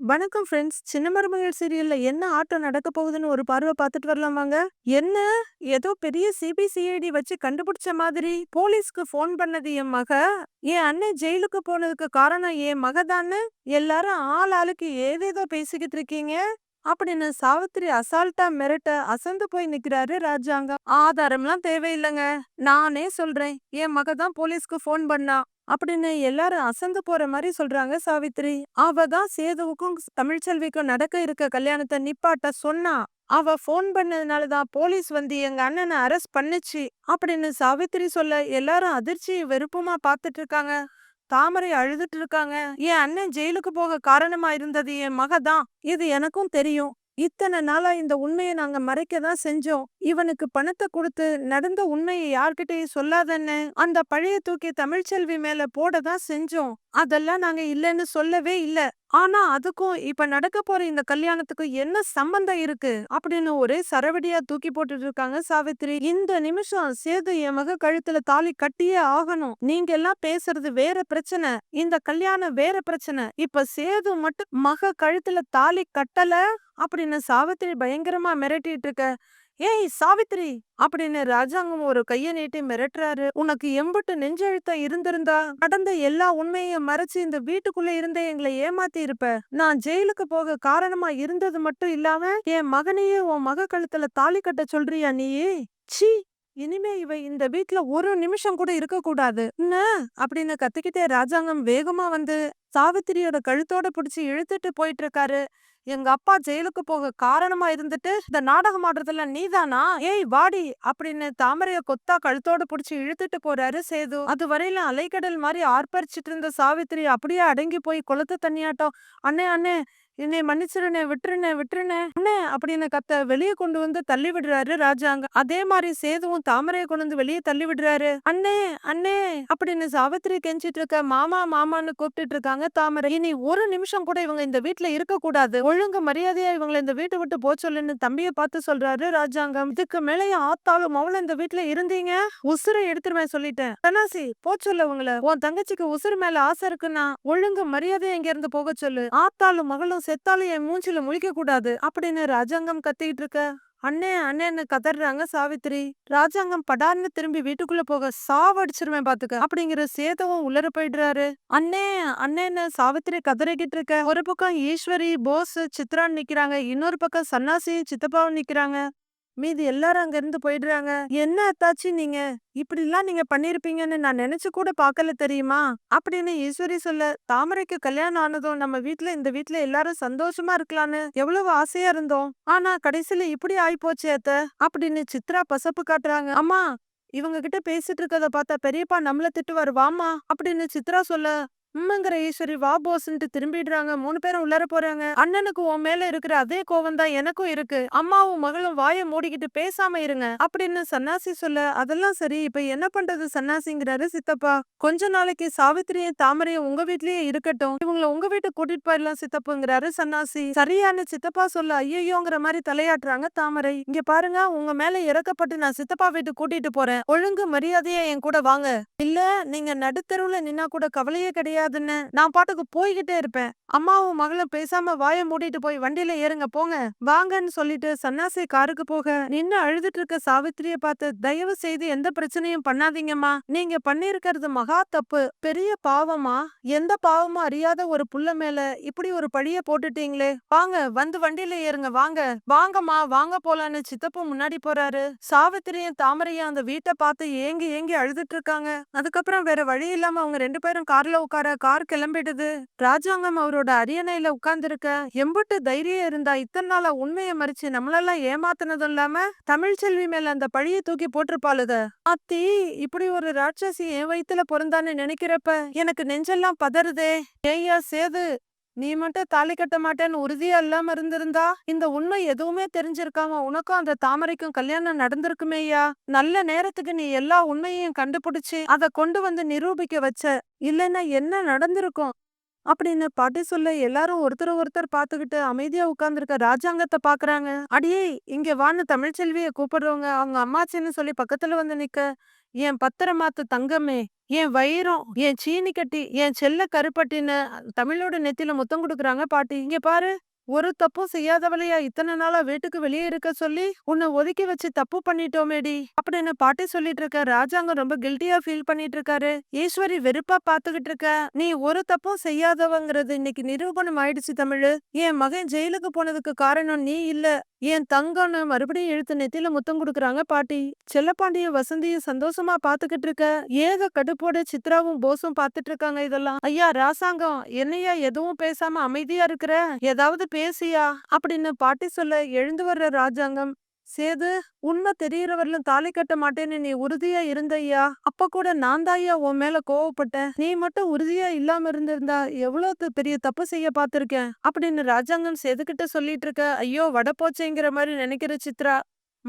வணக்கம் ஃப்ரெண்ட்ஸ் சின்ன மருமகள் சீரியல்ல என்ன ஆட்டம் நடக்க போகுதுன்னு ஒரு பார்வை பார்த்துட்டு வரலாமாங்க என்ன? ஏதோ பெரிய சிபிசிஐடி வச்சு கண்டுபிடிச்ச மாதிரி போலீஸ்க்கு ஃபோன் பண்ணது என் மக. என் அண்ணன் ஜெயிலுக்கு போனதுக்கு காரணம் என் மக எல்லாரும் ஆள் ஆளுக்கு ஏதேதோ பேசிக்கிட்டு இருக்கீங்க. அப்படின்னு சாவித்திரி அசால்ட்டா மிரட்ட அசந்து போய் நிக்கிறாரு ராஜாங்கம். ஆதாரம்லாம் தேவையில்லைங்க. நானே சொல்றேன். என் மக தான் போலீஸ்க்கு ஃபோன் பண்ணா. அப்படின்னு எல்லாரும் அசந்து போற மாதிரி சொல்றாங்க சாவித்திரி. அவ தான் சேதுவுக்கும் தமிழ்ச்செல்விக்கும் நடக்க இருக்க கல்யாணத்தை நிப்பாட்ட சொன்னா அவ ஃபோன் பண்ணதுனால தான் போலீஸ் வந்து எங்க அண்ணனை அரெஸ்ட் பண்ணுச்சு அப்படின்னு சாவித்திரி சொல்ல எல்லாரும் அதிர்ச்சி வெறுப்புமா பார்த்துட்டு இருக்காங்க. தாமரை அழுதுட்டு இருக்காங்க. என் அண்ணன் ஜெயிலுக்கு போக காரணமா இருந்தது என் மக தான் இது எனக்கும் தெரியும். இத்தனை நாளா இந்த உண்மையை நாங்க மறைக்க தான் செஞ்சோம். இவனுக்கு பணத்தை கொடுத்து நடந்த உண்மையை யார்கிட்டயும் சொல்லாதன்னு அந்த பழைய தூக்கி தமிழ்ச்செல்வி மேல போட தான் செஞ்சோம். அதெல்லாம் நாங்க இல்லைன்னு சொல்லவே இல்ல. ஆனா அதுக்கும் இப்ப நடக்க போற இந்த கல்யாணத்துக்கும் என்ன சம்பந்தம் இருக்கு? அப்படின்னு ஒரே சரவடியா தூக்கி போட்டுட்டு இருக்காங்க சாவித்திரி. இந்த நிமிஷம் சேது என் மக கழுத்துல தாலி கட்டியே ஆகணும். நீங்க எல்லாம் பேசுறது வேற பிரச்சனை. இந்த கல்யாணம் வேற பிரச்சனை. இப்ப சேது மட்டும் மக கழுத்துல தாலி கட்டல? அப்படின்னு சாவித்திரி பயங்கரமா மிரட்டிட்டு இருக்க. ஏய் சாவித்திரி அப்படின்னு ராஜாங்கம் ஒரு கைய நீட்டி மிரட்டுறாரு. உனக்கு எம்புட்டு நெஞ்செழுத்தம் இருந்திருந்தா நடந்த எல்லா உண்மையையும் மறைச்சு இந்த வீட்டுக்குள்ள இருந்தே எங்களை ஏமாத்தி இருப்ப. நான் ஜெயிலுக்கு போக காரணமா இருந்தது மட்டும் இல்லாம என் மகனையே உன் மக கழுத்துல தாலி கட்ட சொல்றியா நீயே? சி இனிமே இவ இந்த வீட்ல ஒரு நிமிஷம் கூட இருக்க கூடாது என்ன? அப்படின்னு கத்திக்கிட்டே ராஜாங்கம் வேகமா வந்து சாவித்திரியோட கழுத்தோட பிடிச்சி இழுத்துட்டு போயிட்டு இருக்காரு எங்க அப்பா ஜெயிலுக்கு போக காரணமா இருந்துட்டு இந்த நாடகம் ஆடுறதுல நீதானா? ஏய் வாடி! அப்படின்னு தாமரைய கொத்தா கழுத்தோட புடிச்சு இழுத்துட்டு போறாரு சேது. அது வரையில அலைக்கடல் மாதிரி ஆர்ப்பரிச்சிட்டு இருந்த சாவித்திரி அப்படியே அடங்கி போய் குளத்து தண்ணியாட்டம் அண்ணே அண்ணே என்னை மன்னிச்சிருனே விட்டுருனே விட்டுருனே அண்ணே அப்படின்னு கத்த வெளியே கொண்டு வந்து தள்ளி விடுறாரு ராஜாங்க. அதே மாதிரி சேதுவும் தாமரையை கொண்டு வந்து வெளியே தள்ளி விடுறாரு. அண்ணே அண்ணே அப்படின்னு சாவித்திரி கெஞ்சிட்டு இருக்க மாமா மாமான்னு கூப்பிட்டுட்டு இருக்காங்க தாமரை. இனி ஒரு நிமிஷம் கூட இவங்க இந்த வீட்டுல இருக்க கூடாது ஒழுங்கு மரியாதையா இவங்களை இந்த வீட்டை விட்டு போ சொல்லுன்னு தம்பியை பார்த்து சொல்றாரு ராஜாங்கம். இதுக்கு மேலேயும் ஆத்தாலும் மவள இந்த வீட்டுல இருந்தீங்க? உசுரை எடுத்துருவேன் சொல்லிட்டேன். தனாசி போ சொல்லு உங்களை. உன் தங்கச்சிக்கு உசுறு மேல ஆசை இருக்குன்னா ஒழுங்கு மரியாதையா இங்க இருந்து போக சொல்லு. ஆத்தாலும் மகளும் செத்தாலும் என் மூஞ்சில முழிக்க கூடாது. அப்படின்னு ராஜாங்கம் கத்திக்கிட்டு இருக்க. அண்ணே அண்ணேன்னு கதறாங்க சாவித்திரி. ராஜாங்கம் படார்னு திரும்பி வீட்டுக்குள்ள போக சாவடிச்சிருவேன் பாத்துக்க. அப்படிங்கிற சேதவும் உள்ளர போயிடுறாரு. அண்ணே அண்ணேன்னு சாவித்திரி கதறிக்கிட்டு இருக்க. ஒரு பக்கம் ஈஸ்வரி போஸ் சித்ரான்னு நிக்கிறாங்க. இன்னொரு பக்கம் சன்னாசி சித்தப்பாவும் நிக்கிறாங்க. மீதி எல்லாரும் அங்க இருந்து போயிடுறாங்க. என்ன அத்தாச்சி நீங்க? இப்படிலாம் நீங்க பண்ணிருப்பீங்கன்னு நான் நினைச்சு கூட பார்க்கல தெரியுமா? அப்படின்னு ஈஸ்வரி சொல்ல தாமரைக்கு கல்யாணம் ஆனதும் நம்ம வீட்ல இந்த வீட்ல எல்லாரும் சந்தோஷமா இருக்கலாம்னு எவ்வளவு ஆசையா இருந்தோம். ஆனா கடைசியில இப்படி ஆயிப்போச்சு அத்த அப்படின்னு சித்ரா பசப்பு காட்டுறாங்க. அம்மா இவங்க கிட்ட பேசிட்டு இருக்கத பார்த்தா பெரியப்பா நம்மள திட்டு வருவாமா அப்படின்னு சித்ரா சொல்ல உம்மங்கிற ஈஸ்வரி வா போஸ்ன்ட்டு திரும்பிடுறாங்க. மூணு பேரும் உள்ளர போறாங்க. அண்ணனுக்கு உன் மேல இருக்கிற அதே கோவம் தான் எனக்கும் இருக்கு. அம்மாவும் மகளும் வாயை மூடிக்கிட்டு பேசாம இருங்க. அப்படின்னு சன்னாசி சொல்ல அதெல்லாம் சரி. இப்ப என்ன பண்றது சன்னாசிங்கிறாரு சித்தப்பா. கொஞ்ச நாளைக்கு சாவித்திரியும் தாமரையும் உங்க வீட்லயே இருக்கட்டும். இவங்களை உங்க வீட்டுக்கு கூட்டிட்டு போயிடலாம் சித்தப்புங்கிறாரு சன்னாசி. சரியான சித்தப்பா சொல்ல ஐயோங்கிற மாதிரி தலையாட்டுறாங்க தாமரை. இங்க பாருங்க உங்க மேல இறக்கப்பட்டு நான் சித்தப்பா வீட்டுக்கு கூட்டிட்டு போறேன். ஒழுங்கு மரியாதையா என் கூட வாங்க. இல்ல நீங்க நடுத்தருவுல நின்னா கூட கவலையே முடியாதுன்னு நான் பாட்டுக்கு போய்கிட்டே இருப்பேன். அம்மாவும் மகளும் பேசாம வாயை மூடிட்டு போய் வண்டியில ஏறுங்க போங்க. வாங்கன்னு சொல்லிட்டு சன்னாசி காருக்கு போக நின்னு அழுதுட்டு இருக்க சாவித்திரிய பார்த்து தயவு செய்து எந்த பிரச்சனையும் பண்ணாதீங்கம்மா. நீங்க பண்ணிருக்கிறது மகா தப்பு. பெரிய பாவமா எந்த பாவமும் அறியாத ஒரு புள்ள மேல இப்படி ஒரு பழிய போட்டுட்டீங்களே. வாங்க வந்து வண்டியில ஏறுங்க வாங்க. வாங்கம்மா வாங்க போலான்னு சித்தப்பு முன்னாடி போறாரு. சாவித்திரியும் தாமரையும் அந்த வீட்டை பார்த்து ஏங்கி ஏங்கி அழுதுட்டு இருக்காங்க அதுக்கப்புறம் வேற வழி இல்லாம அவங்க ரெண்டு பேரும் கார்ல உட்கார கார் கிளம்பிடுது. ராஜாங்கம் அவரோட அரியணையில உட்கார்ந்துருக்க எம்புட்டு தைரியம் இருந்தா இத்தனை நாளா உண்மையை மறிச்சு நம்மளெல்லாம் ஏமாத்தினதும் இல்லாம தமிழ்ச்செல்வி மேல அந்த பழிய தூக்கி போட்டிருப்பாளுக. அத்தி இப்படி ஒரு ராட்சசி என் வயித்துல பிறந்தான்னு நினைக்கிறப்ப எனக்கு நெஞ்செல்லாம் பதறுதே. ஏயா சேது. நீ மட்டும் தாலி கட்ட மாட்டேன்னு உறுதியா இல்லாம இருந்திருந்தா இந்த உண்மை எதுவுமே தெரிஞ்சிருக்காம உனக்கும் அந்த தாமரைக்கும் கல்யாணம் நடந்திருக்குமேயா நல்ல நேரத்துக்கு நீ எல்லா உண்மையையும் கண்டுபிடிச்சு அத கொண்டு வந்து நிரூபிக்க வச்ச. இல்லைன்னா என்ன நடந்திருக்கும்? அப்படின்னு பாட்டி சொல்ல எல்லாரும் ஒருத்தர் ஒருத்தர் பார்த்துக்கிட்டு அமைதியா உட்கார்ந்துருக்க ராஜாங்கத்தை பாக்குறாங்க அடியே இங்க வான்னு தமிழ்ச்செல்விய கூப்பிடுறவங்க அவங்க அம்மாச்சின்னு சொல்லி பக்கத்துல வந்து நிக்க. என் பத்திரமாத்து தங்கமே என் வைரம் என் சீனி கட்டி என் செல்ல கருப்பட்டின்னு தமிழோட நெத்தியில முத்தம் கொடுக்குறாங்க பாட்டி. இங்க பாரு ஒரு தப்பும் செய்யாதவளையா இத்தனை நாளா வீட்டுக்கு வெளியே இருக்க சொல்லி உன்னை ஒதுக்கி வச்சு தப்பு பண்ணிட்டோமேடி அப்படின்னு பாட்டி சொல்லிட்டு இருக்க. ராஜாங்கம் ரொம்ப கில்ட்டியா ஃபீல் பண்ணிட்டு இருக்காரு. ஈஸ்வரி வெறுப்பா பாத்துக்கிட்டு இருக்க. நீ ஒரு தப்பும் செய்யாதவங்கிறது இன்னைக்கு நிரூபணம் ஆயிடுச்சு தமிழு. என் மகன் ஜெயிலுக்கு போனதுக்கு காரணம் நீ இல்ல. என் தங்கன்னு மறுபடியும் இழுத்து நெத்தியில முத்தம் கொடுக்குறாங்க பாட்டி? செல்லப்பாண்டிய வசந்தியும் சந்தோஷமா பாத்துக்கிட்டு இருக்க? ஏக கடுப்போட சித்ராவும் போஸும் பாத்துட்டு இருக்காங்க இதெல்லாம். ஐயா ராசாங்கம் என்னையா எதுவும் பேசாம அமைதியா இருக்கிற? ஏதாவது பேசியா? அப்படின்னு பாட்டி சொல்ல எழுந்து வர்ற ராஜாங்கம் சேது உண்மை வரலும் தாலி கட்ட மாட்டேன்னு நீ உறுதியா இருந்தையா அப்ப கூட நான் தாயா உன் மேல கோவப்பட்டேன். நீ மட்டும் உறுதியா இல்லாம இருந்திருந்தா எவ்வளவு பெரிய தப்பு செய்ய பார்த்திருக்கேன் அப்படின்னு ராஜாங்கம் சேதுகிட்ட சொல்லிட்டு இருக்க ஐயோ வட போச்சேங்கிற மாதிரி நினைக்கிற சித்ரா.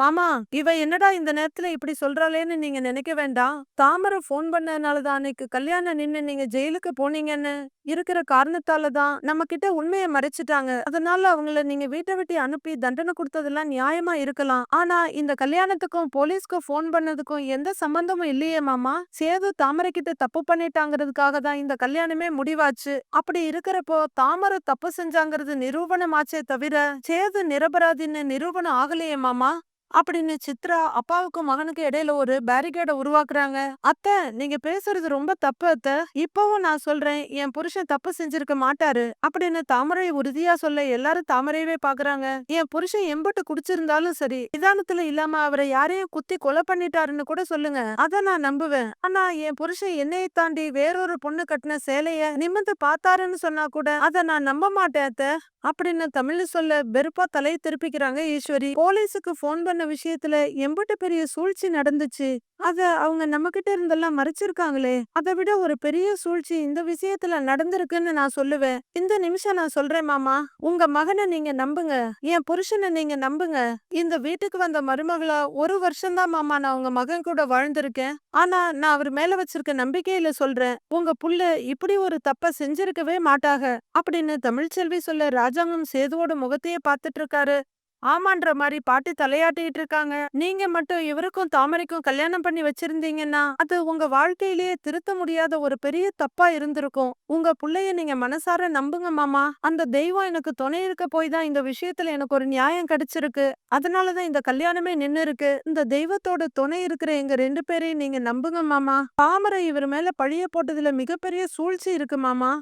மாமா இவ என்னடா இந்த நேரத்துல இப்படி சொல்றாளேன்னு நீங்க நினைக்க வேண்டாம். தாமரை ஃபோன் பண்ணனாலதான் அன்னைக்கு கல்யாணம் நின்னு நீங்க ஜெயிலுக்கு போனீங்கன்னு இருக்கிற காரணத்தால தான் நம்ம கிட்ட உண்மையை மறைச்சிட்டாங்க. அதனால அவங்கள நீங்க வீட்டை விட்டு அனுப்பி தண்டனை கொடுத்ததெல்லாம் நியாயமா இருக்கலாம். ஆனா இந்த கல்யாணத்துக்கும் போலீஸ்க்கு ஃபோன் பண்ணதுக்கும் எந்த சம்பந்தமும் இல்லையே மாமா. சேது தாமரை கிட்ட தப்பு பண்ணிட்டாங்கிறதுக்காக தான் இந்த கல்யாணமே முடிவாச்சு. அப்படி இருக்கிறப்போ தாமரை தப்பு செஞ்சாங்கிறது நிரூபணமாச்சே தவிர சேது நிரபராதின்னு நிரூபணம் ஆகலையே மாமா. அப்படின்னு சித்ரா அப்பாவுக்கும் மகனுக்கும் இடையில ஒரு பேரிகேட உருவாக்குறாங்க. அத்தை நீங்க பேசுறது ரொம்ப தப்பு அத்தை. இப்பவும் நான் சொல்றேன் என் புருஷன் தப்பு செஞ்சிருக்க மாட்டாரு அப்படின்னு தாமரை உறுதியா சொல்ல எல்லாரும் தாமரையவே பாக்குறாங்க. என் புருஷன் எம்பட்டு குடிச்சிருந்தாலும் சரி நிதானத்துல இல்லாம அவரை யாரையும் குத்தி கொலை பண்ணிட்டாருன்னு கூட சொல்லுங்க. அத நான் நம்புவேன். ஆனா என் புருஷன் என்னையை தாண்டி வேறொரு பொண்ணு கட்டின சேலைய நிமிந்து பார்த்தாருன்னு சொன்னா கூட அத நான் நம்ப மாட்டேன் அத்தை அப்படின்னு தமிழ்ல சொல்ல வெறுப்பா தலையை திருப்பிக்கிறாங்க ஈஸ்வரி. போலீஸுக்கு போன் பண்ண விஷயத்துல எம்பிட்ட பெரிய சூழ்ச்சி நடந்துச்சு. அத அவங்க நம்ம கிட்ட இருந்தெல்லாம் மறைச்சிருக்காங்களே அதை விட ஒரு பெரிய சூழ்ச்சி இந்த விஷயத்துல நடந்திருக்குன்னு நான் சொல்லுவேன். இந்த நிமிஷம் நான் சொல்றேன் மாமா. உங்க மகனை நீங்க நம்புங்க. என் புருஷனை நீங்க நம்புங்க. இந்த வீட்டுக்கு வந்த மருமகளா ஒரு வருஷம்தான் மாமா நான் உங்க மகன் கூட வாழ்ந்திருக்கேன். ஆனா நான் அவர் மேல வச்சிருக்க நம்பிக்கையில சொல்றேன். உங்க புள்ள இப்படி ஒரு தப்ப செஞ்சிருக்கவே மாட்டாக. அப்படின்னு தமிழ்ச்செல்வி சொல்ல ராஜாங்கம் சேதுவோட முகத்தையே பார்த்துட்டு இருக்காரு. ஆமான்ற மாதிரி பாட்டி தலையாட்டிட்டு இருக்காங்க. நீங்க மட்டும் இவருக்கும் தாமரைக்கும் கல்யாணம் பண்ணி வச்சிருந்தீங்கன்னா அது உங்க வாழ்க்கையிலேயே திருத்த முடியாத ஒரு பெரிய தப்பா இருந்திருக்கும். உங்க பிள்ளைய நீங்க மனசார நம்புங்க மாமா. அந்த தெய்வம் எனக்கு துணை இருக்க போய் தான் இந்த விஷயத்துல எனக்கு ஒரு நியாயம் கிடைச்சிருக்கு. அதனாலதான் இந்த கல்யாணமே நின்னு இருக்கு இந்த தெய்வத்தோட துணை இருக்கிற எங்க ரெண்டு பேரையும் நீங்க நம்புங்க மாமா. தாமரை இவர் மேல பழிய போட்டதுல மிகப்பெரிய சூழ்ச்சி இருக்கு மாமா.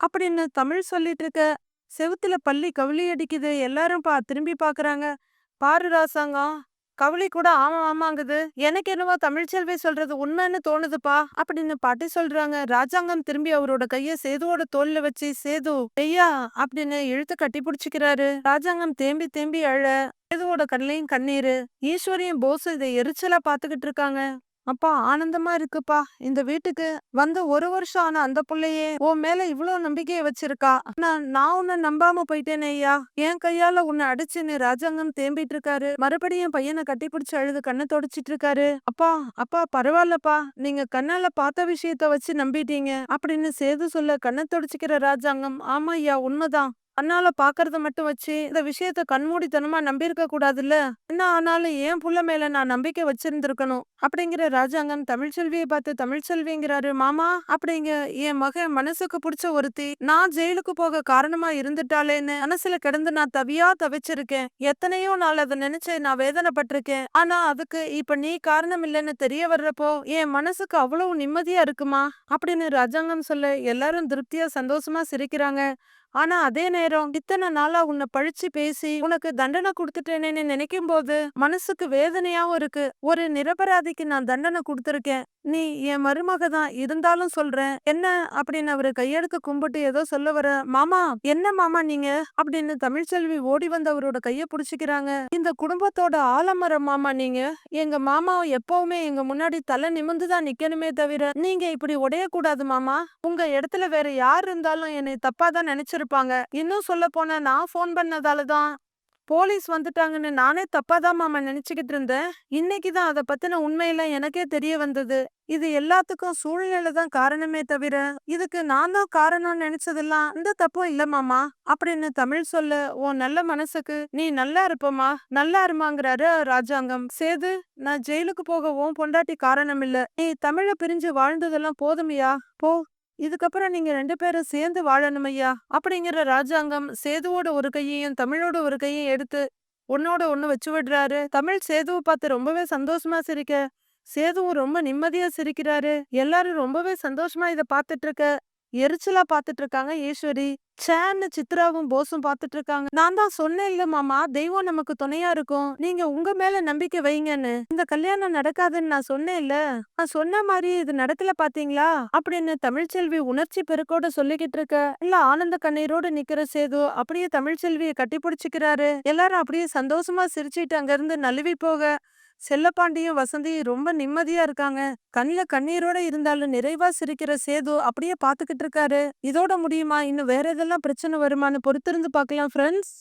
அப்படின்னு தமிழ் சொல்லிட்டு இருக்க செவுத்துல பள்ளி கவுளி அடிக்குது. எல்லாரும் பா திரும்பி பாக்குறாங்க. பாரு ராசாங்கம் கவுளி கூட ஆமா ஆமாங்குது. எனக்கு என்னவோ தமிழ்ச்செல்வி சொல்றது உண்மைன்னு தோணுதுப்பா அப்படின்னு பாட்டி சொல்றாங்க. ராஜாங்கம் திரும்பி அவரோட கைய சேதுவோட தோல்ல வச்சு சேது ஐயா அப்படின்னு இழுத்து கட்டி பிடிச்சிக்கிறாரு. ராஜாங்கம் தேம்பி தேம்பி அழ சேதுவோட கண்ணையும் கண்ணீரு ஈஸ்வரியும் போஸ் இதை எரிச்சலா பாத்துக்கிட்டு இருக்காங்க. அப்பா ஆனந்தமா இருக்குப்பா. இந்த வீட்டுக்கு வந்த ஒரு வருஷம் ஆன அந்த பிள்ளையே உன் மேல இவ்வளவு நம்பிக்கைய வச்சிருக்கா. நான் நான் உன்னை நம்பாம போயிட்டேனே ஐயா. என் கையால உன்னை அடிச்சுன்னு ராஜாங்கம் தேம்பிட்டு இருக்காரு. மறுபடியும் பையனை கட்டி பிடிச்சு அழுது கண்ணை தொடச்சிட்டு இருக்காரு. அப்பா அப்பா பரவாயில்லப்பா. நீங்க கண்ணால பார்த்த விஷயத்த வச்சு நம்பிட்டீங்க. அப்படின்னு சேது சொல்ல கண்ணை தொடச்சிக்கிற ராஜாங்கம். ஆமா ஐயா உண்மைதான். கண்ணால பாக்குறத மட்டும் வச்சு இந்த விஷயத்த கண்மூடித்தனமா நம்பியிருக்க கூடாதுல்ல? என்ன ஆனாலும் ஏன் புள்ள மேல நான் நம்பிக்கை வச்சிருந்திருக்கணும்? அப்படிங்கிற ராஜாங்கம் தமிழ்ச்செல்வியை பார்த்து தமிழ்ச்செல்விங்கிறாரு மாமா அப்படிங்க என் மகன் மனசுக்கு பிடிச்ச ஒருத்தி. நான் ஜெயிலுக்கு போக காரணமா இருந்துட்டாளேன்னு மனசுல கிடந்து நான் தவியா தவிச்சிருக்கேன். எத்தனையோ நாள் அதை நினைச்சு நான் வேதனைப்பட்டிருக்கேன். ஆனா அதுக்கு இப்ப நீ காரணம் இல்லைன்னு தெரிய வர்றப்போ என் மனசுக்கு அவ்வளவு நிம்மதியா இருக்குமா? அப்படின்னு ராஜாங்கம் சொல்ல எல்லாரும் திருப்தியா சந்தோஷமா சிரிக்கிறாங்க. ஆனா அதே நேரம் இத்தனை நாளா உன்னை பழிச்சு பேசி உனக்கு தண்டனை கொடுத்துட்டேனேன்னு நினைக்கும் போது மனசுக்கு வேதனையாவும் இருக்கு. ஒரு நிரபராதிக்கு நான் தண்டனை கொடுத்துருக்கேன். நீ என் மருமக தான் இருந்தாலும் சொல்றேன். என்ன அப்படின்னு அவரு கையெடுத்து கும்பிட்டு ஏதோ சொல்ல வர மாமா என்ன மாமா நீங்க? அப்படின்னு தமிழ்ச்செல்வி ஓடி வந்து அவரோட கைய புடிச்சுக்கிறாங்க. இந்த குடும்பத்தோட ஆலமரம் மாமா நீங்க? எங்க மாமா எப்பவுமே எங்க முன்னாடி தலை நிமிந்துதான் நிக்கணுமே தவிர நீங்க இப்படி உடையக்கூடாது மாமா. உங்க இடத்துல வேற யார் இருந்தாலும் என்னை தப்பா தான் நினைச்சிருப்பாங்க இன்னும் சொல்ல போனா நான் ஃபோன் பண்ணதால தான் போலீஸ் வந்துட்டாங்கன்னு நானே தப்பாதான் மாமா நினைச்சுக்கிட்டு இருந்தேன். இன்னைக்கு தான் அதை பத்தின உண்மையெல்லாம் எனக்கே தெரிய வந்தது. இது எல்லாத்துக்கும் சூழ்நிலை தான் காரணமே தவிர இதுக்கு நான் தான் காரணம் நினைச்சதெல்லாம் இந்த தப்பும் இல்ல மாமா. அப்படின்னு தமிழ் சொல்ல உன் நல்ல மனசுக்கு நீ நல்லா இருப்பமா நல்லா இருமாங்கிறாரு ராஜாங்கம் சேது நான் ஜெயிலுக்கு போக உன் பொண்டாட்டி காரணம் இல்ல. நீ தமிழ பிரிஞ்சு வாழ்ந்ததெல்லாம் போதுமையா? போ. இதுக்கப்புறம் நீங்க ரெண்டு பேரும் சேர்ந்து வாழணும் ஐயா. அப்படிங்கிற ராஜாங்கம் சேதுவோட ஒரு கையையும் தமிழோட ஒரு கையையும் எடுத்து ஒன்னோட ஒண்ணு வச்சு விடுறாரு. தமிழ் சேதுவை பார்த்து ரொம்பவே சந்தோஷமா சிரிக்க சேதுவும் ரொம்ப நிம்மதியா சிரிக்கிறாரு. எல்லாரும் ரொம்பவே சந்தோஷமா இத பாத்துட்டு இருக்க எரிச்சலா பாத்துட்டு இருக்காங்க ஈஸ்வரி சேன்னு சித்ராவும் போஸும் பாத்துட்டு இருக்காங்க நான் தான் சொன்னேன் இல்ல மாமா தெய்வம் நமக்கு துணையா இருக்கும். நீங்க உங்க மேல நம்பிக்கை வைங்கன்னு. இந்த கல்யாணம் நடக்காதுன்னு நான் சொன்னேன் இல்ல. நான் சொன்ன மாதிரி இது நடக்கல பாத்தீங்களா? அப்படின்னு தமிழ்ச்செல்வி உணர்ச்சி பெருக்கோட சொல்லிக்கிட்டு இருக்க இல்ல ஆனந்த கண்ணீரோட நிக்கிற சேது அப்படியே தமிழ்ச்செல்வியை கட்டி பிடிச்சிக்கிறாரு எல்லாரும் அப்படியே சந்தோஷமா சிரிச்சிட்டு அங்க இருந்து நழுவி போக செல்லப்பாண்டியும் வசந்தியும் ரொம்ப நிம்மதியா இருக்காங்க. கண்ணுல கண்ணீரோட இருந்தாலும் நிறைவா சிரிக்கிற சேது அப்படியே பாத்துக்கிட்டு இருக்காரு. இதோட முடியுமா? இன்னும் வேற எதெல்லாம் பிரச்சனை வருமான்னு பொறுத்திருந்து பார்க்கலாம் ஃப்ரெண்ட்ஸ்